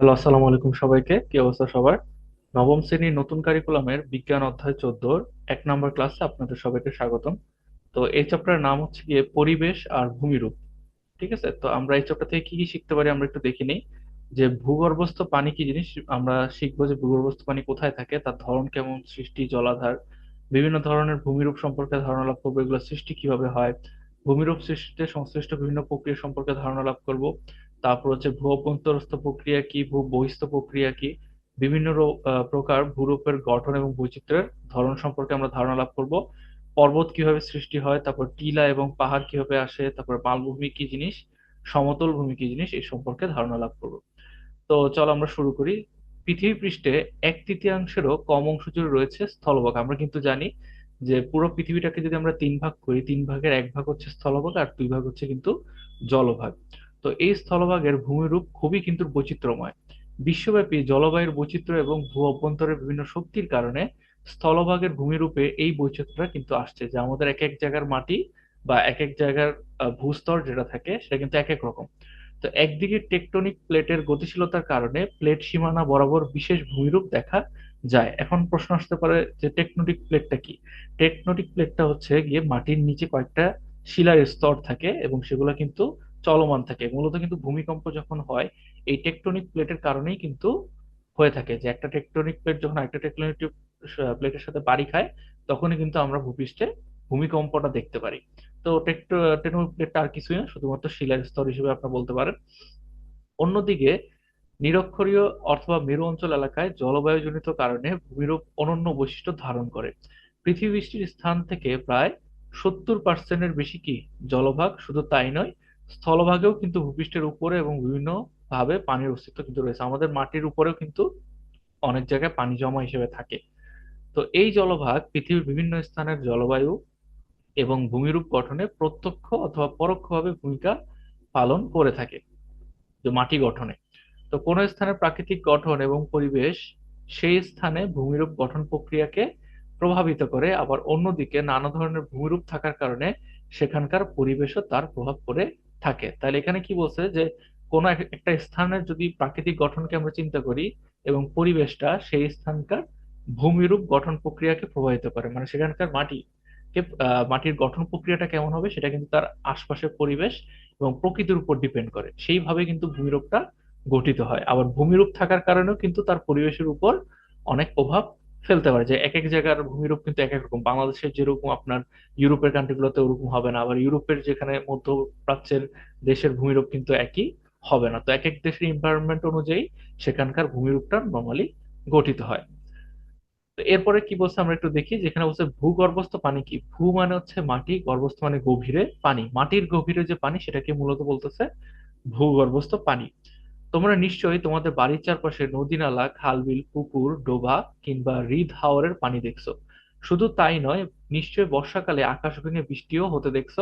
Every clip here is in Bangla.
হ্যালো, আসসালামু আলাইকুম সবাইকে। কি অবস্থা সবার? নবম শ্রেণির নতুন কারিকুলামের বিজ্ঞান অধ্যায় চোদ্দোর এক নম্বর ক্লাসে আপনাদের সবাইকে স্বাগতম। তো এই চ্যাপ্টারের নাম হচ্ছে গিয়ে পরিবেশ আর ভূমিরূপ। ঠিক আছে? তো আমরা এই চ্যাপ্টার থেকে কি কি শিখতে পারি আমরা একটু দেখে নিই। যে ভূগর্ভস্থ পানি কি জিনিস? আমরা শিখব যে ভূগর্ভস্থ পানি কোথায় থাকে, তার ধরন কেমন, সৃষ্টি, জলাধার, বিভিন্ন ধরনের ভূমিরূপ সম্পর্কে ধারণা লাভ করব, এগুলো সৃষ্টি কীভাবে হয় ভূমিরূপ সৃষ্টিতে সংশ্লিষ্ট বিভিন্ন প্রক্রিয়া সম্পর্কে ধারণা লাভ করব। তারপর হচ্ছে ভূ অভ্যন্তরস্থ প্রক্রিয়া কি, ভূ বহিস্থ প্রক্রিয়া কি, বিভিন্ন প্রকার ভূরূপের গঠন এবং বৈচিত্র্যের ধরন সম্পর্কে আমরা ধারণা লাভ করব। পর্বত কীভাবে সৃষ্টি হয়, তারপর টিলা এবং পাহাড় কীভাবে আসে, তারপর মালভূমি কি জিনিস, সমতল ভূমি কি জিনিস, এই সম্পর্কে ধারণা লাভ করব। তো চলো আমরা শুরু করি। পৃথিবী পৃষ্ঠে এক তৃতীয়াংশেরও কম অংশ জুড়ে রয়েছে স্থলভাগ। আমরা কিন্তু জানি যে পুরো পৃথিবীটাকে যদি আমরা তিন ভাগ করি, তিন ভাগের এক ভাগ হচ্ছে স্থলভাগ আর দুই ভাগ হচ্ছে কিন্তু জলভাগ। তো এই স্থলভাগের ভূমিরূপ খুবই কিন্তু বৈচিত্র্যময়। বিশ্বব্যাপী জলবায়ুর বৈচিত্র্য এবং ভূ অভ্যন্তরের বিভিন্ন শক্তির কারণে স্থলভাগের ভূমিরূপে এই বৈচিত্র্যটা কিন্তু আসছে, যে আমাদের এক এক জায়গার মাটি বা এক এক জায়গার ভূস্তর যেটা থাকে, সেটা কিন্তু এক এক রকম। তো একদিকে টেকটনিক প্লেটের গতিশীলতার কারণে প্লেট সীমানা বরাবর বিশেষ ভূমিরূপ দেখা যায়। এখন প্রশ্ন আসতে পারে যে টেকনোটিক প্লেটটা কি? টেকটনিক প্লেটটা হচ্ছে গিয়ে মাটির নিচে কয়েকটা শিলার স্তর থাকে এবং সেগুলো কিন্তু চলমান থাকে। মূলত কিন্তু ভূমিকম্প যখন হয়, এই টেকটনিক প্লেটের কারণেই কিন্তু হয়ে থাকে যে একটা টেকটনিক প্লেট যখন একটা টেকটনিক প্লেটের সাথে বাড়ি খায়, তখনই কিন্তু আমরা ভূপৃষ্ঠে ভূমিকম্পটা দেখতে পারি। তো টেকটনিক প্লেটটা আর কিছুই না, শুধুমাত্র শিলার স্তর হিসেবে আপনি বলতে পারেন। অন্যদিকে নিরক্ষীয় অথবা মেরু অঞ্চল এলাকায় জলবায়ুজনিত কারণে ভূমিরূপ অনন্য বৈশিষ্ট্য ধারণ করে। পৃথিবীর স্থান থেকে প্রায় সত্তর পার্সেন্টের বেশি কি জলভাগ? শুধু তাই নয়, স্থলভাগেও কিন্তু ভূপৃষ্ঠের উপরে এবং বিভিন্ন ভাবে পানির অস্তিত্ব কিন্তু রয়েছে। আমাদের মাটির উপরেও কিন্তু অনেক জায়গায় পানি জমা হিসেবে থাকে। তো এই জলভাগ পৃথিবীর বিভিন্ন স্থানের জলবায়ু এবং ভূমিরূপ গঠনে প্রত্যক্ষ অথবা পরোক্ষভাবে ভূমিকা পালন করে থাকে। মাটি গঠনে। তো কোনো স্থানের প্রাকৃতিক গঠন এবং পরিবেশ সেই স্থানে ভূমিরূপ গঠন প্রক্রিয়াকে প্রভাবিত করে। আবার অন্যদিকে নানা ধরনের ভূমিরূপ থাকার কারণে সেখানকার পরিবেশও তার প্রভাব পড়ে থাকে। তাহলে এখানে কি বলছে যে, কোন একটা স্থানের যদি প্রাকৃতিক গঠনকে আমরা চিন্তা করি এবং পরিবেশটা সেই স্থানকার ভূমিরূপ গঠন প্রক্রিয়াকে প্রভাবিত করে মানে সেখানকার মাটি মাটির গঠন প্রক্রিয়াটা কেমন হবে সেটা কিন্তু তার আশপাশের পরিবেশ এবং প্রকৃতির উপর ডিপেন্ড করে। সেইভাবে কিন্তু ভূমিরূপটা গঠিত হয়। আবার ভূমিরূপ থাকার কারণেও কিন্তু তার পরিবেশের উপর অনেক প্রভাব ফেলতে পারে। যে এক এক জায়গার ভূমিরূপ কিন্তু এক এক রকম। বাংলাদেশের যেরকম আপনার ইউরোপের কান্ট্রিগুলোতে ওরকম হবে না। আবার ইউরোপের যেখানে মধ্যপ্রাচ্যের দেশের ভূমিরূপ কিন্তু একই হবে না। তো এক এক দেশের এনভায়রনমেন্ট অনুযায়ী সেখানকার ভূমিরূপটা নর্মালি গঠিত হয়। এরপরে কি বলছে আমরা একটু দেখি। যেখানে বলছে ভূগর্ভস্থ পানি কি? ভূ মানে হচ্ছে মাটি, গর্ভস্থ মানে গভীরে পানি। মাটির গভীরে যে পানি সেটাকে মূলত বলতেছে ভূগর্ভস্থ পানি। তোমরা নিশ্চয়ই তোমাদের বাড়ির চারপাশে নদী নালা খাল বিল পুকুর, ডোবা কিংবা হ্রদ হাওরের পানি দেখছ। শুধু তাই নয়, নিশ্চয়ই বর্ষাকালে আকাশ ভেঙে বৃষ্টিও হতে দেখছ।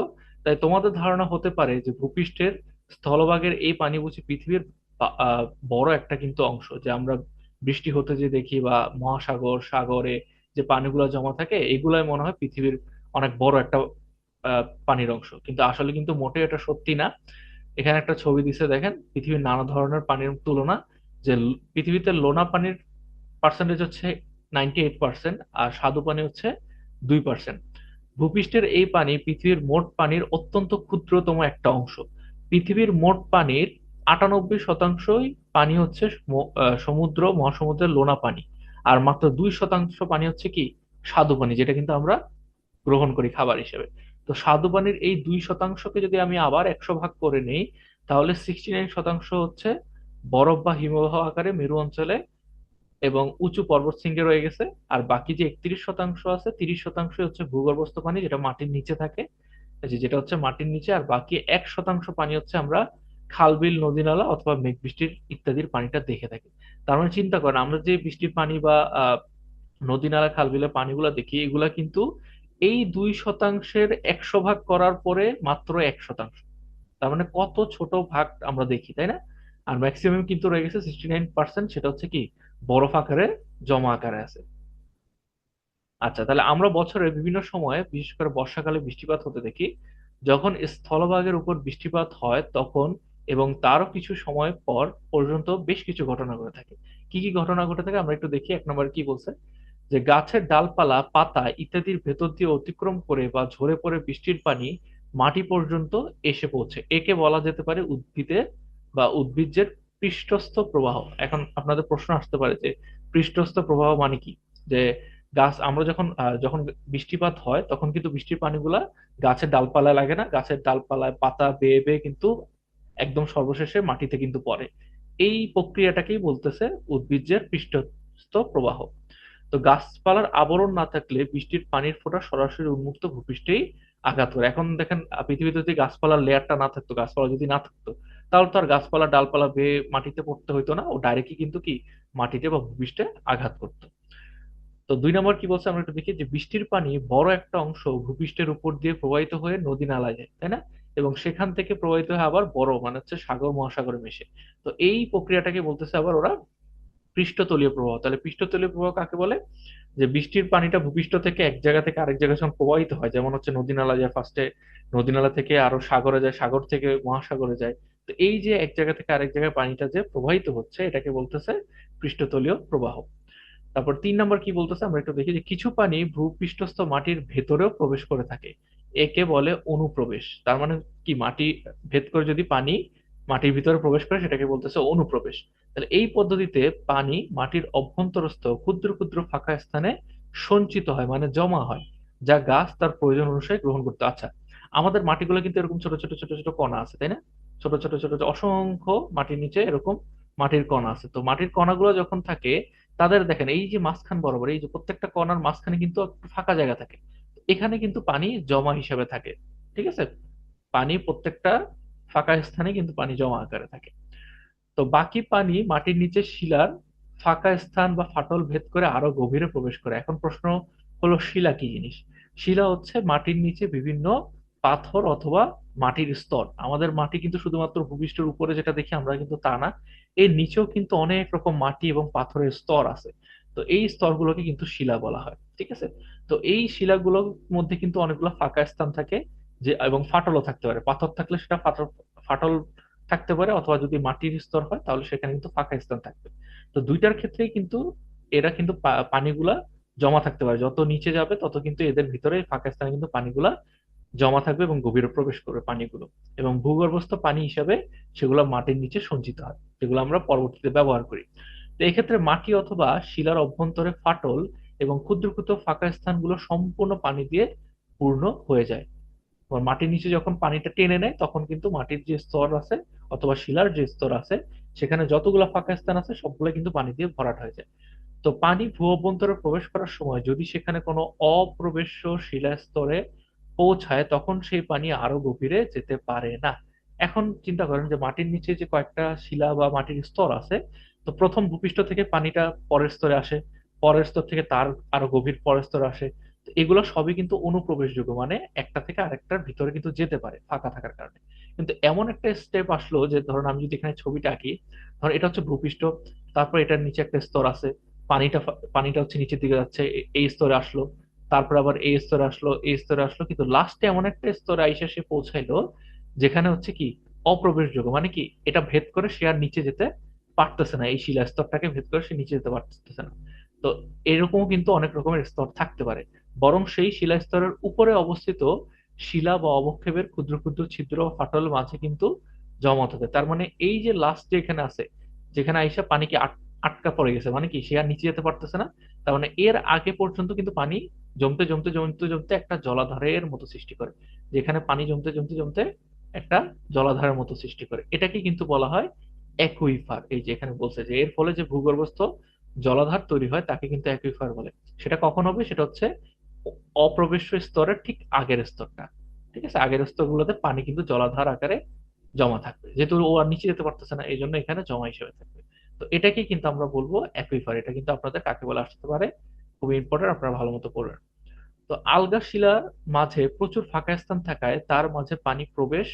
তাই তোমাদের ধারণা হতে পারে যে ভূপৃষ্ঠের স্থলভাগের এই পানি বুঝি পৃথিবীর বড় একটা কিন্তু অংশ, যে আমরা বৃষ্টি হতে যে দেখি বা মহাসাগর, সাগরে যে পানিগুলো জমা থাকে, এগুলাই মনে হয় পৃথিবীর অনেক বড় একটা পানির অংশ। কিন্তু আসলে কিন্তু মোটেই এটা সত্যি না। এখানে একটা ছবি দিছে, দেখেন, পৃথিবীর নানা ধরনের পানির তুলনা, যে পৃথিবীতে লোনা পানির পার্সেন্টেজ হচ্ছে নাইনটি এইট পার্সেন্ট আর স্বাদু পানি হচ্ছে দুই পার্সেন্ট ভূপৃষ্ঠের এই পানি পৃথিবীর মোট পানির অত্যন্ত ক্ষুদ্রতম একটা অংশ। পৃথিবীর মোট পানির আটানব্বই শতাংশই পানি হচ্ছে সমুদ্র, মহাসমুদ্রের লোনা পানি, আর মাত্র দুই শতাংশ পানি হচ্ছে কি? স্বাদু পানি, যেটা কিন্তু আমরা গ্রহণ করি খাবার হিসেবে। তো পানির এই দুই শতাংশকে যদি আমি আবার একশো ভাগ করে নেই তাহলে সিক্সটি নাইন শতাংশ হচ্ছে বরফ বা হিমবাহ আকারে মেরু অঞ্চলে এবং উঁচু পর্বতশৃঙ্গে রয়ে গেছে। আর বাকি যে একত্রিশ শতাংশ আছে তিরিশ শতাংশ হচ্ছে ভূগর্ভস্থ পানি যেটা মাটির নিচে থাকে। যেটা হচ্ছে মাটির নিচে আর বাকি এক শতাংশ পানি হচ্ছে আমরা খালবিল নদী নালা অথবা মেঘ বৃষ্টির ইত্যাদির পানিটা দেখে থাকি। তার মানে চিন্তা করেন আমরা যে বৃষ্টির পানি বা আহ, নদী নালা খাল বিলের পানিগুলা দেখি এগুলা কিন্তু এই দুই শতাংশের একশো ভাগ করার পরে মাত্র এক শতাংশ। তার মানে কত ছোট ভাগ আমরা দেখি, তাই না? আর ম্যাক্সিমাম কিন্তু রয়ে গেছে সিক্সটি নাইন পার্সেন্ট সেটা হচ্ছে কি, বরফ আকারে, জমা আকারে আছে। আচ্ছা তাহলে আমরা বছরের বিভিন্ন সময়ে, বিশেষ করে বর্ষাকালে বৃষ্টিপাত হতে দেখি, যখন স্থলভাগের উপর বৃষ্টিপাত হয় তখন এবং তারও কিছু সময় পর পর্যন্ত বেশ কিছু ঘটনা ঘটে থাকে। কি কি ঘটনা ঘটে থাকে আমরা একটু দেখি, এক নম্বর কি বলছে? যে গাছের ডালপালা, পাতা ইত্যাদির ভেতর দিয়ে অতিক্রম করে বা ঝরে পড়ে বৃষ্টির পানি মাটি পর্যন্ত এসে পৌঁছে। একে বলা যেতে পারে উদ্ভিদে বা উদ্ভিজ্জের পৃষ্ঠস্থ প্রবাহ। এখন আপনাদের প্রশ্ন আসতে পারে যে পৃষ্ঠস্থ প্রবাহ মানে কি? যে গাছ, আমরা যখন যখন বৃষ্টিপাত হয়, তখন কিন্তু বৃষ্টির পানিগুলা গাছের ডালপালায় লাগে না। গাছের ডালপালায় পাতা বেয়ে বেয়ে কিন্তু একদম সর্বশেষে মাটিতে কিন্তু পড়ে। এই প্রক্রিয়াটাকেই বলতেছে উদ্ভিজ্জের পৃষ্ঠস্থ প্রবাহ। তো গাছপালার আবরণ না থাকলে বৃষ্টির পানির ফোঁটা সরাসরি উন্মুক্ত ভূপৃষ্ঠেই আঘাত করে। এখন দেখেন পৃথিবীতে যদি গাছপালার লেয়ারটা না থাকতো, গাছপালা যদি না থাকতো, তাহলে তো আর গাছপালা ডালপালা বেয়ে মাটিতে পড়তে হইতো না ও ডাইরেক্টলি কিন্তু কি মাটিতে বা ভূপৃষ্ঠে আঘাত করতো। তো দুই নম্বর কি বলছে আমরা একটু দেখি যে বৃষ্টির পানি বড় একটা অংশ ভূপৃষ্ঠের উপর দিয়ে প্রবাহিত হয়ে নদী নালায় যায়, তাই না? এবং সেখান থেকে প্রবাহিত হয়ে আবার বড় মানে হচ্ছে সাগর, মহাসাগরে মেশে। তো এই প্রক্রিয়াটাকে বলতেছে আবার ওরা পৃষ্ঠতলীয় প্রবাহ। তাহলে পৃষ্ঠতলীয় প্রবাহ কাকে বলে? যে বৃষ্টির পানিটা ভূপৃষ্ঠ থেকে এক জায়গা থেকে আরেক জায়গায় যখন প্রবাহিত হয়। যেমন হচ্ছে নদী নালা যায় ফার্স্টে নদী নালা থেকে আরও সাগরে যায়, সাগর থেকে মহাসাগরে যায়। তো এই যে এক জায়গা থেকে আরেক জায়গায় পানিটা যে প্রবাহিত হচ্ছে, এটাকে বলতেছে পৃষ্ঠতলীয় প্রবাহ। তারপর তিন নম্বর কি বলতেছে? আমরা একটু দেখি যে কিছু পানি ভূপৃষ্ঠস্থ মাটির ভেতরেও প্রবেশ করে থাকে। একে বলে অনুপ্রবেশ। তার মানে কি? মাটি ভেদ করে যদি পানি মাটির ভিতরে প্রবেশ করে সেটাকে বলতেছে অনুপ্রবেশ। তাহলে এই পদ্ধতিতে পানি মাটির অভ্যন্তরস্থ ক্ষুদ্র ক্ষুদ্র ফাঁকা স্থানে সঞ্চিত হয় মানে জমা হয়, যা গাছ তার প্রয়োজন অনুসারে গ্রহণ করতে আচ্ছা আমাদের মাটিগুলো কিন্তু এরকম ছোট ছোট ছোট ছোট কণা আছে, তাই না? ছোট ছোট ছোট অসংখ্য মাটির নিচে এরকম মাটির কণা আছে। তো মাটির কণাগুলো যখন থাকে, তাদের দেখেন, এই যে মাঝখান বরাবর, এই যে প্রত্যেকটা কণার মাঝখানে কিন্তু ফাঁকা জায়গা থাকে। এখানে কিন্তু পানি জমা হিসেবে থাকে, ঠিক আছে? পানি প্রত্যেকটা ফাঁকা স্থানে কিন্তু পানি জমা আকারে থাকে। তো বাকি পানি মাটির নিচে শিলার ফাঁকা স্থান বা ফাটল ভেদ করে আরও গভীরে প্রবেশ করে। এখন প্রশ্ন হলো, শিলা কি জিনিস? শিলা হচ্ছে মাটির নিচে বিভিন্ন পাথর অথবা মাটির স্তর। আমাদের মাটি কিন্তু শুধুমাত্র ভূপৃষ্ঠের উপরে যেটা দেখি আমরা কিন্তু তা না। এর নিচেও কিন্তু অনেক রকম মাটি এবং পাথরের স্তর আছে। তো এই স্তরগুলোকে কিন্তু শিলা বলা হয়, ঠিক আছে? তো এই শিলাগুলোর মধ্যে কিন্তু অনেকগুলো ফাঁকা স্থান থাকে। যে, এবং ফাটলও থাকতে পারে। পাথর থাকলে সেটা ফাটল ফাটল থাকতে পারে অথবা যদি মাটির স্তর হয় তাহলে সেখানে কিন্তু ফাঁকা স্থান থাকবে। তো দুইটার ক্ষেত্রেই কিন্তু এরা কিন্তু পানিগুলা জমা থাকতে পারে। যত নিচে যাবে তত কিন্তু এদের ভিতরে ফাঁকা স্থানে কিন্তু পানিগুলা জমা থাকবে এবং গভীরে প্রবেশ করবে পানিগুলো। এবং ভূগর্ভস্থ পানি হিসাবে সেগুলো মাটির নিচে সঞ্চিত হয়, যেগুলো আমরা পরবর্তীতে ব্যবহার করি। তো এক্ষেত্রে মাটি অথবা শিলার অভ্যন্তরে ফাটল এবং ক্ষুদ্র ক্ষুদ্র ফাঁকা স্থানগুলো সম্পূর্ণ পানি দিয়ে পূর্ণ হয়ে যায়। তোমার মাটির নিচে যখন পানিটা টেনে নেয়, তখন কিন্তু মাটির যে স্তর আছে অথবা শিলার যে স্তর আছে, সেখানে যতগুলো ফাঁকা স্থান আছে, সবগুলো কিন্তু পানি দিয়ে ভরাট হয়ে যায়। তো পানি ভূ অভ্যন্তরে প্রবেশ করার সময় যদি সেখানে কোনো অপ্রবেশ্য শিলা স্তরে পৌঁছায়, তখন সেই পানি আরও গভীরে যেতে পারে না। এখন চিন্তা করেন যে মাটির নিচে যে কয়েকটা শিলা বা মাটির স্তর আছে, তো প্রথম ভূপৃষ্ঠ থেকে পানিটা পরের স্তরে আসে, পরের স্তর থেকে তার আরও গভীর পরের স্তরে আসে। এগুলো সবই কিন্তু অনুপ্রবেশযোগ্য মানে একটা থেকে আরেকটার ভিতরে কিন্তু যেতে পারে ফাঁকা থাকার কারণে। কিন্তু এমন একটা স্টেপ আসলো যে, ধরুন আমি যদি এখানে ছবিটা আঁকি, ধরুন এটা হচ্ছে ভূপৃষ্ঠ, তারপর এটার নিচে একটা স্তর আছে, পানিটা পানিটা হচ্ছে নিচের দিকে যাচ্ছে এই স্তরে আসলো, তারপর আবার এই স্তরে আসলো, এই স্তরে আসলো, কিন্তু লাস্টে এমন একটা স্তরে আইসা সে পৌঁছাইলো, যেখানে হচ্ছে কি, অপ্রবেশযোগ্য মানে কি, এটা ভেদ করে সে আর নিচে যেতে পারতেছে না, এই শিলা স্তরটাকে ভেদ করে সে নিচে যেতে পারতেছে না। তো এরকমও কিন্তু অনেক রকমের স্তর থাকতে পারে। বরং সেই শিলা স্তরের উপরে অবস্থিত শিলা বা অবক্ষেপের ক্ষুদ্র ক্ষুদ্র ছিদ্র ফাটল মাঝে কিন্তু জমা থাকে তার মানে এই যে লাস্ট যে এখানে আছে, যেখানে আইসা পানি কি আট- আটকা পড়ে গেছে মানে কি? সে আর নিচে যেতে পারতেছে না। তার মানে এর আগে পর্যন্ত কিন্তু পানি জমতে জমতে জমতে জমতে একটা জলাধারের মতো সৃষ্টি করে। যেখানে পানি জমতে জমতে জমতে একটা জলাধারের মতো সৃষ্টি করে। এটাকে কিন্তু বলা হয় অ্যাকুইফার এই যে এখানে বলছে যে এর ফলে যে ভূগর্ভস্থ জলাধার তৈরি হয়, তাকে কিন্তু অ্যাকুইফার বলে। সেটা কখন হবে? সেটা হচ্ছে অপ্রবেশ্য স্তরের ঠিক আগের স্তরটা, ঠিক আছে? আগের স্তরগুলোতে পানি কিন্তু জলাধার আকারে জমা থাকবে। যেহেতু ও আর নিচে যেতে পারতেছে না এই জন্য এখানে জমা হিসেবে থাকবে। তো এটাকে কিন্তু আমরা বলব অ্যাকুইফার এটা কিন্তু আপনাদের কাকে বলে আসতে পারে? খুবই ইম্পর্টেন্ট আপনারা ভালো মতো পড়বেন। তো আলগা শিলার মাঝে প্রচুর ফাঁকা স্থান থাকায় তার মাঝে পানি প্রবেশ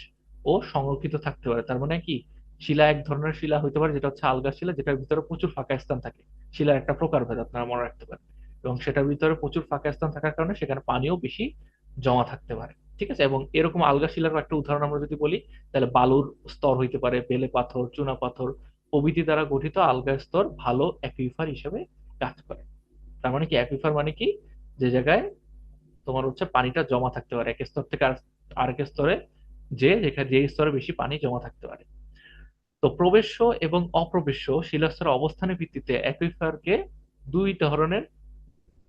ও সংরক্ষিত থাকতে পারে। তার মানে কি? শিলা এক ধরনের শিলা হইতে পারে, যেটা হচ্ছে আলগা শিলা, যেটার ভিতরে প্রচুর ফাঁকা স্থান থাকে। শিলার একটা প্রকার প্রকারভেদ আপনারা মনে রাখতে পারেন। এবং সেটার ভিতরে প্রচুর ফাঁকা স্থান থাকার কারণে সেখানে পানিও বেশি জমা থাকতে পারে, ঠিক আছে? এবং এরকম আলগা শিলার একটা উদাহরণ আমরা যদি বলি, তাহলে বালুর স্তর হইতে পারে, বেলে পাথর, চুনা পাথর, প্রভৃতি দ্বারা গঠিত আলগা স্তর ভালো অ্যাকুইফার হিসেবে কাজ করে। তার মানে কি? অ্যাকুইফার মানে কি? যে জায়গায় তোমার হচ্ছে পানিটা জমা থাকতে পারে, এক স্তর থেকে আরেক স্তরে যে, যেখানে যে স্তরে বেশি পানি জমা থাকতে পারে। তো প্রবেশ্য এবং অপ্রবেশ্য শিলাস্তরের অবস্থানের ভিত্তিতে অ্যাকুইফারকে দুই ধরনের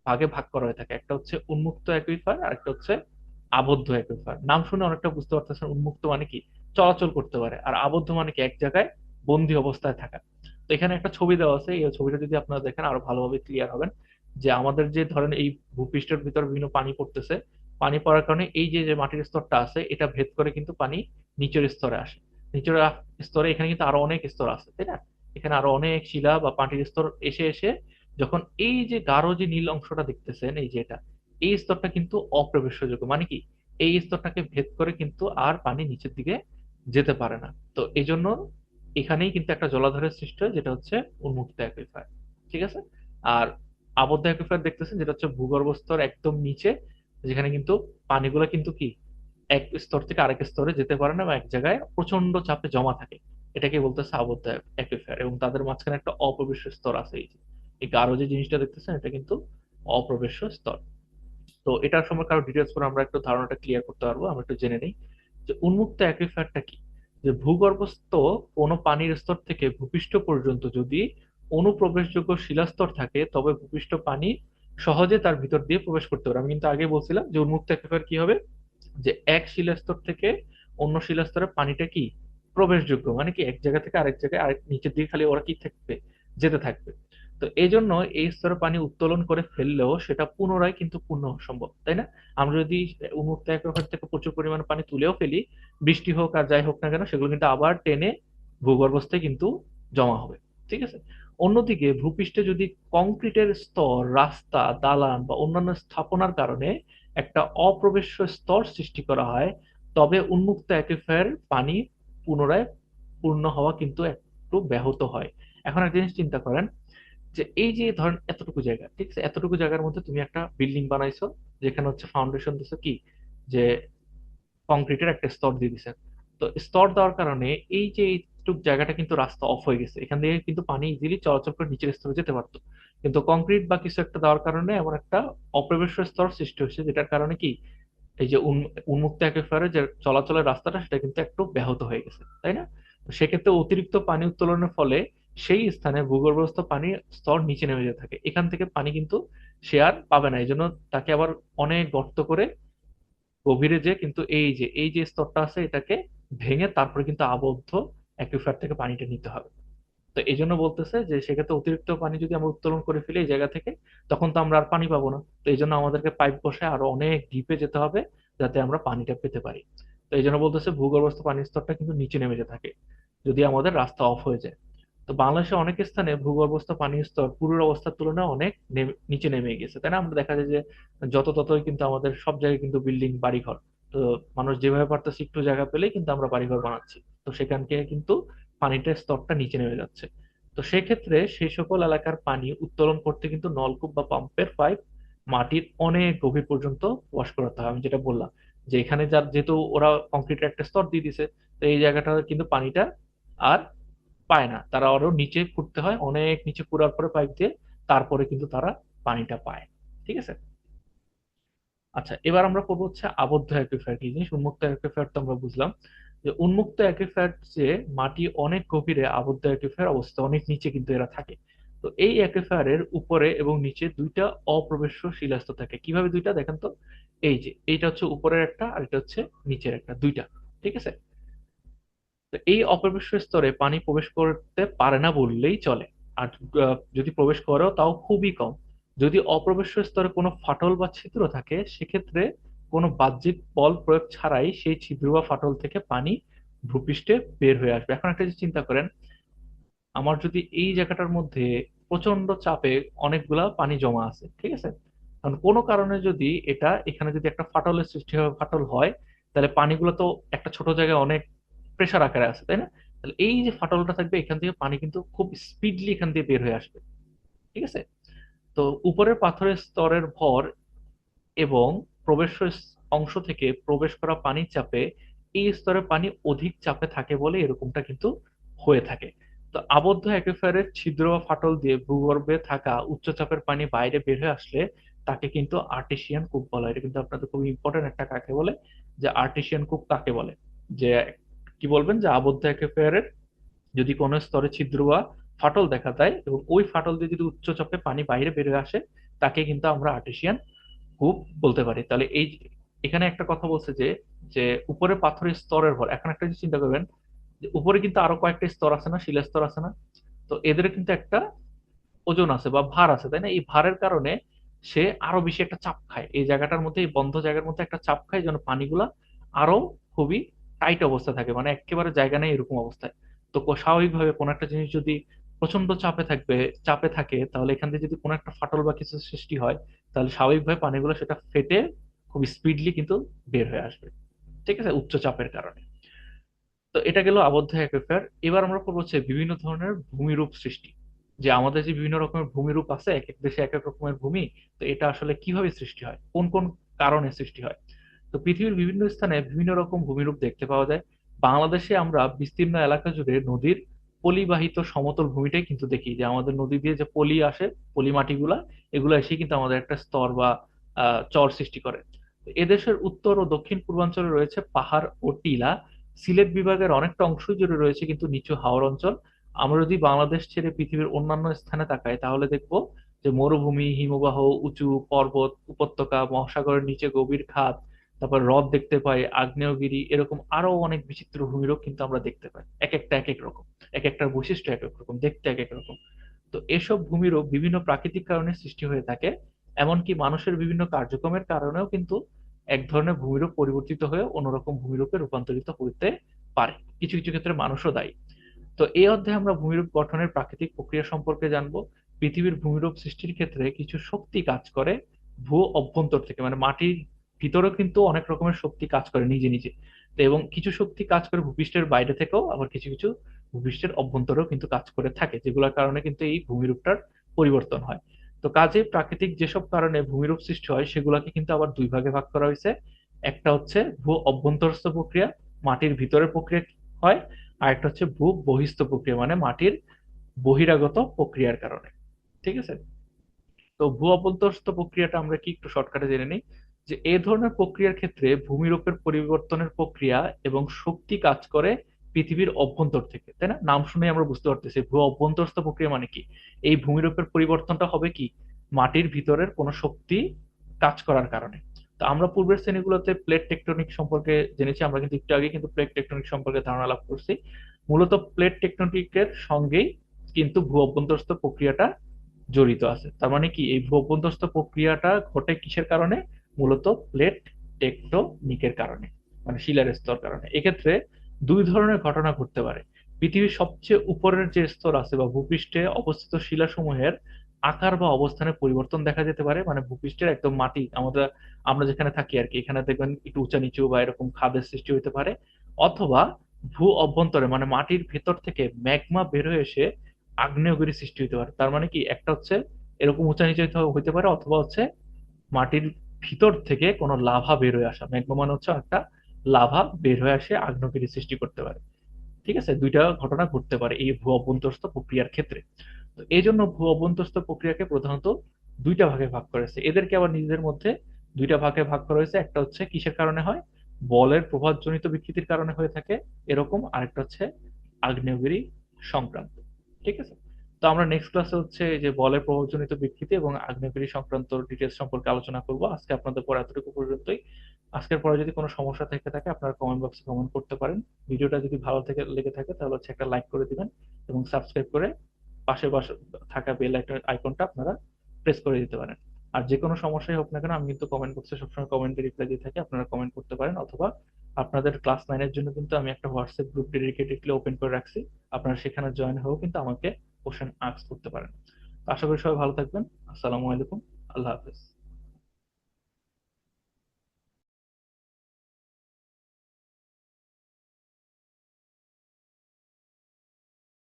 ভাগে ভাগ করা হয়ে থাকে। একটা হচ্ছে উন্মুক্ত অ্যাকুইফার আর একটা হচ্ছে আবদ্ধ অ্যাকুইফার নাম শুনে অনেকটা বুঝতে পারতেছেন উন্মুক্ত মানে কি? চলাচল করতে পারে। আর আবদ্ধ মানে কি? এক জায়গায় বন্দি অবস্থায় থাকা। তো এখানে একটা ছবি দেওয়া আছে। এই ছবিটা যদি আপনারা দেখেন, আরও ভালোভাবে ক্লিয়ার হবেন যে আমাদের যে ধরেন এই ভূপৃষ্ঠের ভিতর বিভিন্ন পানি পড়তেছে, পানি পড়ার কারণে এই যে যে মাটির স্তরটা আছে, এটা ভেদ করে কিন্তু পানি নিচের স্তরে আসে। নিচের স্তরে এখানে কিন্তু আরও অনেক স্তর আছে, তাই না? এখানে আরও অনেক শিলা বা মাটির স্তর এসে এসে যখন এই যে গাঢ় যে নীল অংশটা দেখতেছেন, এই যে এটা, এই স্তরটা কিন্তু অপ্রবেশযোগ্য। মানে কি? এই স্তরটাকে ভেদ করে কিন্তু আর পানি নিচের দিকে যেতে পারে না। তো এই জন্য এখানেই কিন্তু একটা জলাধারের সৃষ্টি হয়, যেটা হচ্ছে উন্মুক্ত অ্যাকুইফার ঠিক আছে? আর আবদ্ধ অ্যাকুইফার দেখতেছেন, যেটা হচ্ছে ভূগর্ভ স্তর একদম নিচে, যেখানে কিন্তু পানিগুলো কিন্তু কি? এক স্তর থেকে আরেক স্তরে যেতে পারে না বা এক জায়গায় প্রচণ্ড চাপে জমা থাকে। এটাকে বলতেছে আবদ্ধ অ্যাকুইফার এবং তাদের মাঝখানে একটা অপ্রবেশ্য স্তর আছে এই এই গাঢ় যে জিনিসটা দেখতেছেন, এটা কিন্তু অপ্রবেশ্য স্তর। তো এটার সম্পর্কে আরও ডিটেলস করে আমরা একটু ধারণাটা ক্লিয়ার করতে পারব, আমরা একটু জেনে নিই। যে উন্মুক্ত অ্যাকুইফারটা কি? যে ভূগর্ভস্থ কোনো পানির স্তর থেকে ভূপৃষ্ঠ পর্যন্ত যদি অনুপ্রবেশযোগ্য শিলাস্তর থাকে, তবে ভূপৃষ্ঠ পানি সহজে তার ভিতর দিয়ে প্রবেশ করতে পারে। আমি কিন্তু আগে বলছিলাম যে উন্মুক্ত অ্যাকুইফার কি হবে? যে এক শিলাস্তর থেকে অন্য শিলাস্তরে পানিটা কি? প্রবেশযোগ্য। মানে কি এক জায়গা থেকে আরেক জায়গায়, আরেক নিচের দিকে খালি ওরা কি থাকবে? যেতে থাকবে। তো এই জন্য এই স্তরে পানি উত্তোলন করে ফেললেও সেটা পুনরায় কিন্তু পূর্ণ সম্ভব, তাই না? আমরা যদি উন্মুক্ত অ্যাকুইফার থেকে প্রচুর পরিমাণে পানি তুলেও ফেলি, বৃষ্টি হোক আর যাই হোক না কেন, সেগুলো কিন্তু আবার টেনে ভূগর্ভস্থে কিন্তু জমা হবে, ঠিক আছে? অন্যদিকে ভূপৃষ্ঠে যদি কংক্রিটের স্তর, রাস্তা, দালান বা অন্যান্য স্থাপনার কারণে একটা অপ্রবেশ্য স্তর সৃষ্টি করা হয়, তবে উন্মুক্ত অ্যাকুইফার পানি পুনরায় পূর্ণ হওয়া কিন্তু একটু ব্যাহত হয়। এখন একটা জিনিস চিন্তা করেন যে এই যে ধরেন এতটুকু জায়গা, ঠিক আছে? এতটুকু জায়গার মধ্যে তুমি একটা বিল্ডিং বানাইছো, যেখানে হচ্ছে ফাউন্ডেশন দিছো কি? যে কংক্রিটের একটা স্তর দিয়ে দিছে। তো স্তর দেওয়ার কারণে এই যে এইটুক জায়গাটা কিন্তু রাস্তা অফ হয়ে গেছে। এখান থেকে কিন্তু পানি ইজিলি চলাচল করে নিচের স্তরে যেতে পারতো। কিন্তু কংক্রিট বা কিছু একটা দেওয়ার কারণে এমন একটা অপ্রবেশ স্তর সৃষ্টি হয়েছে, যেটার কারণে কি? এই যে উন্মুক্ত একেবারে যে চলাচলের রাস্তাটা, সেটা কিন্তু একটু ব্যাহত হয়ে গেছে। তাই না? সেক্ষেত্রে অতিরিক্ত পানি উত্তোলনের ফলে সেই স্থানে ভূগর্ভস্থ পানির স্তর নিচে নেমে যেতে থাকে। এখান থেকে পানি কিন্তু সে আর পাবে না। এই জন্য তাকে আবার অনেক গর্ত করে গভীরে যে কিন্তু এই যে এই যে স্তরটা আছে এটাকে ভেঙে তারপরে কিন্তু আবদ্ধ অ্যাকুইফার থেকে পানিটা নিতে হবে। তো এই জন্য বলতেছে যে সেক্ষেত্রে অতিরিক্ত পানি যদি আমরা উত্তোলন করে ফেলি এই জায়গা থেকে, তখন তো আমরা আর পানি পাবো না। তো এই জন্য আমাদেরকে পাইপ বসে আরও অনেক ডিপে যেতে হবে যাতে আমরা পানিটা পেতে পারি। তো এই জন্য বলতেছে ভূগর্ভস্থ পানির স্তরটা কিন্তু নিচে নেমে যেতে থাকে, যদি আমাদের রাস্তা অফ হয়ে যায়। তো বাংলাদেশে অনেক স্থানে ভূগর্ভস্থ পানির স্তর পুরোর অবস্থার তুলনায় অনেক নিচে নেমে গেছে। তাই না? আমরা দেখা যায় যে যত ততই কিন্তু আমাদের সব জায়গায় কিন্তু বিল্ডিং বাড়িঘর। তো মানুষ যেভাবে পারতেছে একটু জায়গা পেলেই কিন্তু আমরা বাড়িঘর বানাচ্ছি। তো সেখানকে কিন্তু পানিটার স্তরটা নিচে নেমে যাচ্ছে। তো সেক্ষেত্রে সেই সকল এলাকার পানি উত্তোলন করতে কিন্তু নলকূপ বা পাম্পের পাইপ মাটির অনেক গভীর পর্যন্ত ওয়াশ করাতে হয় আমি যেটা বললাম যে এখানে যার যেহেতু ওরা কংক্রিটের একটা স্তর দিয়ে দিছে, তো এই জায়গাটা কিন্তু পানিটা আর পায় না। তারা আরও নিচে ফুটতে হয়, অনেক নিচে পুরার পরে পাইপ দিয়ে তারপরে কিন্তু তারা পানিটা পায়। ঠিক আছে? আচ্ছা এবার আমরা করব হচ্ছে আবদ্ধ অ্যাকুইফায়ার কি জিনিস? উন্মুক্ত অ্যাকুইফায়ার তো আমরা বুঝলাম যে উন্মুক্ত অ্যাকুইফায়ার যে মাটি অনেক গভীরে আবদ্ধ অ্যাকুইফায়ার অবস্থা, অনেক নিচে কিন্তু এরা থাকে। তো এই অ্যাকুইফায়ারের উপরে এবং নিচে দুইটা অপ্রবেশ্য শিলাস্তর থাকে। কীভাবে দুইটা? দেখেন তো। এই যে, এইটা হচ্ছে উপরের একটা আর এটা হচ্ছে নিচের একটা, দুইটা। ঠিক আছে? তো এই অপ্রবেশ্য স্তরে পানি প্রবেশ করতে পারে না বললেই চলে। আর যদি প্রবেশ করেও তাও খুবই কম। যদি অপ্রবেশ্য স্তরে কোনো ফাটল বা ছিদ্র থাকে, সেক্ষেত্রে কোনো বাহ্যিক বল প্রয়োগ ছাড়াই সেই ছিদ্র বা ফাটল থেকে পানি ভূপৃষ্ঠে বের হয়ে আসবে। এখন একটা চিন্তা করেন, আমার যদি এই জায়গাটার মধ্যে প্রচণ্ড চাপে অনেকগুলা পানি জমা আছে, ঠিক আছে? কারণ কোনো কারণে যদি এটা, এখানে যদি একটা ফাটলের সৃষ্টি হয়, ফাটল হয়, তাহলে পানিগুলো তো একটা ছোট জায়গায় অনেক প্রেশার আকারে আছে তাই না? তাহলে এই যে ফাটলটা থাকবে, এখান থেকে পানি কিন্তু খুব স্পিডলি এখান দিয়ে বের হয়ে আসবে, ঠিক আছে? তো উপরের পাথরের স্তরের ভর এবং প্রবেশ অংশ থেকে প্রবেশ করা পানির চাপে, এই স্তরে পানি অধিক চাপে থাকে বলে এরকমটা কিন্তু হয়ে থাকে। তো আবদ্ধ অ্যাকুইফারের ছিদ্র বা ফাটল দিয়ে ভূগর্ভে থাকা উচ্চচাপের পানি বাইরে বের হয়ে আসলে তাকে কিন্তু আর্টিসিয়ান কূপ বলা এটা কিন্তু আপনাদের খুব ইম্পর্টেন্ট একটা কাকে বলে? যে আর্টিসিয়ান কূপ কাকে বলে? যে কি বলবেন যে আবদ্ধ অ্যাকুইফারের যদি কোনো স্তরে ছিদ্র বা ফাটল দেখা দেয় এবং ওই ফাটল দিয়ে যদি উচ্চচাপে পানি বাইরে বেরিয়ে আসে, তাকে কিন্তু আমরা আর্টিসিয়ান কূপ বলতে পারি। তাহলে এই এখানে একটা কথা বলছে যে যে উপরে পাথরের স্তরের ভর, এখন একটা চিন্তা করবেন, যে উপরে কিন্তু আরও কয়েকটা স্তর আছে না শিলা স্তর আছে না? তো এদের কিন্তু একটা ওজন আছে বা ভার আছে, তাই না? এই ভারের কারণে সে আরও বেশি একটা চাপ খায়। এই জায়গাটার মধ্যে, এই বন্ধ জায়গার মধ্যে একটা চাপ খায় যেন পানিগুলা আরও খুবই টাইট অবস্থা থাকে মানে একেবারে জায়গা নেই এরকম অবস্থায়। তো স্বাভাবিকভাবে কোনো একটা জিনিস যদি প্রচণ্ড চাপে থাকবে, চাপে থাকে, তাহলে এখান থেকে যদি কোনো একটা ফাটল বা কিছু সৃষ্টি হয়, তাহলে স্বাভাবিকভাবে পানিগুলো সেটা ফেটে খুব স্পিডলি কিন্তু বের হয়ে আসবে। ঠিক আছে? উচ্চ চাপের কারণে। তো এটা গেল আবদ্ধ অ্যাকুইফার এবার আমরা পড়ব হচ্ছে বিভিন্ন ধরনের ভূমিরূপ সৃষ্টি। যে আমাদের যে বিভিন্ন রকমের ভূমিরূপ আছে, এক এক দেশে এক এক রকমের ভূমি, তো এটা আসলে কীভাবে সৃষ্টি হয়? কোন কোন কারণে সৃষ্টি হয়? তো পৃথিবীর বিভিন্ন স্থানে বিভিন্ন রকম ভূমিরূপ দেখতে পাওয়া যায়। বাংলাদেশে আমরা বিস্তীর্ণ এলাকা জুড়ে নদীর পলিবাহিত সমতল ভূমিটাই কিন্তু দেখি। যে আমাদের নদী দিয়ে যে পলি আসে পলি মাটিগুলা এগুলো এসে কিন্তু আমাদের একটা স্তর বা চর সৃষ্টি করে। এদেশের উত্তর ও দক্ষিণ পূর্বাঞ্চলে রয়েছে পাহাড় ও টিলা। সিলেট বিভাগের অনেকটা অংশ জুড়ে রয়েছে কিন্তু নিচু হাওর অঞ্চল। আমরা যদি বাংলাদেশ ছেড়ে পৃথিবীর অন্যান্য স্থানে তাকাই, তাহলে দেখব যে মরুভূমি, হিমবাহ, উঁচু পর্বত, উপত্যকা, মহাসাগরের নিচে গভীর খাত তারপর হ্রদ দেখতে পাই, আগ্নেয়গিরি, এরকম আরও অনেক বিচিত্র ভূমিরূপ কিন্তু আমরা দেখতে পাই। এক একটা, এক এক রকম, এক একটার বৈশিষ্ট্য এক এক রকম, দেখতে এক এক রকম। তো এসব ভূমিরূপ বিভিন্ন প্রাকৃতিক কারণে সৃষ্টি হয়ে থাকে, এমনকি মানুষের বিভিন্ন কার্যক্রমের কারণেও কিন্তু এক ধরনের ভূমিরূপ পরিবর্তিত হয়ে অন্যরকম ভূমিরূপে রূপান্তরিত হতে পারে। কিছু কিছু ক্ষেত্রে মানুষও দায়ী। তো এই অধ্যায়ে আমরা ভূমিরূপ গঠনের প্রাকৃতিক প্রক্রিয়া সম্পর্কে জানব। পৃথিবীর ভূমিরূপ সৃষ্টির ক্ষেত্রে কিছু শক্তি কাজ করে ভূ অভ্যন্তর থেকে মানে মাটির ভিতরেও কিন্তু অনেক রকমের শক্তি কাজ করে নিজে নিজে। এবং কিছু শক্তি কাজ করে ভূপৃষ্ঠের বাইরে থেকেও আবার কিছু কিছু ভূপৃষ্ঠের অভ্যন্তরেও কিন্তু কাজ করে থাকে, যেগুলোর কারণে কিন্তু এই ভূমিরূপটার পরিবর্তন হয়। তো কাজে প্রাকৃতিক যেসব কারণে ভূমিরূপ সৃষ্টি হয়, সেগুলোকে কিন্তু আবার দুই ভাগে ভাগ করা হয়েছে। একটা হচ্ছে ভূ অভ্যন্তরস্থ প্রক্রিয়া, মাটির ভিতরের প্রক্রিয়া হয়, আর একটা হচ্ছে ভূ বহিস্থ প্রক্রিয়া মানে মাটির বহিরাগত প্রক্রিয়ার কারণে। ঠিক আছে? তো ভূ অভ্যন্তরস্থ প্রক্রিয়াটা আমরা কি একটু শর্টকাটে জেনে নিই। যে এ ধরনের প্রক্রিয়ার ক্ষেত্রে ভূমিরূপের পরিবর্তনের প্রক্রিয়া এবং শক্তি কাজ করে পৃথিবীর অভ্যন্তর থেকে, তাই না? নাম শুনে আমরা বুঝতে পারতেছি, ভূ অভ্যন্তরস্থ প্রক্রিয়া মানে কি? এই ভূমিরূপের পরিবর্তনটা হবে কি? মাটির ভিতরের কোনো শক্তি কাজ করার কারণে। তো আমরা পূর্বের শ্রেণীগুলোতে প্লেট টেকটনিক সম্পর্কে জেনেছি, আমরা কিন্তু একটু আগে কিন্তু প্লেট টেকটনিক সম্পর্কে ধারণা লাভ করছি। মূলত প্লেট টেকটনিকের সঙ্গেই কিন্তু ভূ অভ্যন্তরস্থ প্রক্রিয়াটা জড়িত আছে। তার মানে কি? এই ভূ অভ্যন্তরস্থ প্রক্রিয়াটা ঘটে কিসের কারণে? মূলত প্লেট টেকটোনিকের কারণে মানে শিলার স্তর কারণে। এক্ষেত্রে দুই ধরনের ঘটনা ঘটতে পারে। পৃথিবীর সবচেয়ে উপরের যে স্তর আছে বা ভূপৃষ্ঠে অবস্থিত শিলাসমূহের আকার বা অবস্থানের পরিবর্তন দেখা যেতে পারে। মানে ভূপৃষ্ঠের একদম মাটি, আমাদের, আমরা যেখানে থাকি আর কি, এখানে দেখবেন একটু উঁচা নিচু বা এরকম খাদের সৃষ্টি হতে পারে। অথবা ভূ অভ্যন্তরে মানে মাটির ভেতর থেকে ম্যাগমা বের হয়ে এসে আগ্নেয়গিরি সৃষ্টি হতে পারে। তার মানে কি, একটা হচ্ছে এরকম উঁচা নিচু হইতে পারে, অথবা হচ্ছে মাটির ভিতর থেকে কোনো লাভা বের হয়ে আসা ম্যাগমা মানে হচ্ছে একটা লাভা বের হয়ে আসে আগ্নেয়গিরি সৃষ্টি করতে পারে। ঠিক আছে? দুইটা ঘটনা ঘটতে পারে এই ভূ অভ্যন্তরস্থ প্রক্রিয়ার ক্ষেত্রে। তো এই জন্য ভূ অভ্যন্তরস্থ প্রক্রিয়াকে প্রধানত দুইটা ভাগে ভাগ করেছে এদেরকে আবার নিজেদের মধ্যে দুইটা ভাগে ভাগ করা হয়েছে। একটা হচ্ছে কিসের কারণে হয়? বলের প্রভাবজনিত বিকৃতির কারণে হয়ে থাকে। এরকম আরেকটা হচ্ছে আগ্নেয়গিরি সংক্রান্ত। ঠিক আছে? তো আমরা নেক্সট ক্লাসে হচ্ছে যে বলের প্রভাবজনিত বিকৃতি এবং আগ্নেয়গিরি সংক্রান্ত ডিটেলস সম্পর্কে আলোচনা করব। আজকে আপনাদের পর এতটুকু পর্যন্তই। আজকের পরে যদি কোনো সমস্যা থেকে থাকে, আপনারা কমেন্ট বক্সে কমেন্ট করতে পারেন। ভিডিওটা যদি ভালো থেকে লেগে থাকে, তাহলে হচ্ছে একটা লাইক করে দিবেন এবং সাবস্ক্রাইব করে পাশে পাশে থাকা বেল আইকনটা আপনারা প্রেস করে দিতে পারেন। আর যে কোনো সমস্যাই হোক না কেন, আমি কিন্তু কমেন্ট বক্সে সবসময় কমেন্টে রিপ্লাই দিয়ে থাকি, আপনারা কমেন্ট করতে পারেন। অথবা আপনাদের ক্লাস নাইনের জন্য কিন্তু আমি একটা হোয়াটসঅ্যাপ গ্রুপ ডেডিকেটেডলি ওপেন করে রাখছি। আপনারা সেখানে জয়েন হয়েও কিন্তু আমাকে কোশ্চেন আস্ক করতে পারেন। আশা করি সবাই ভালো থাকবেন। আসসালামু আলাইকুম। আল্লাহ হাফেজ।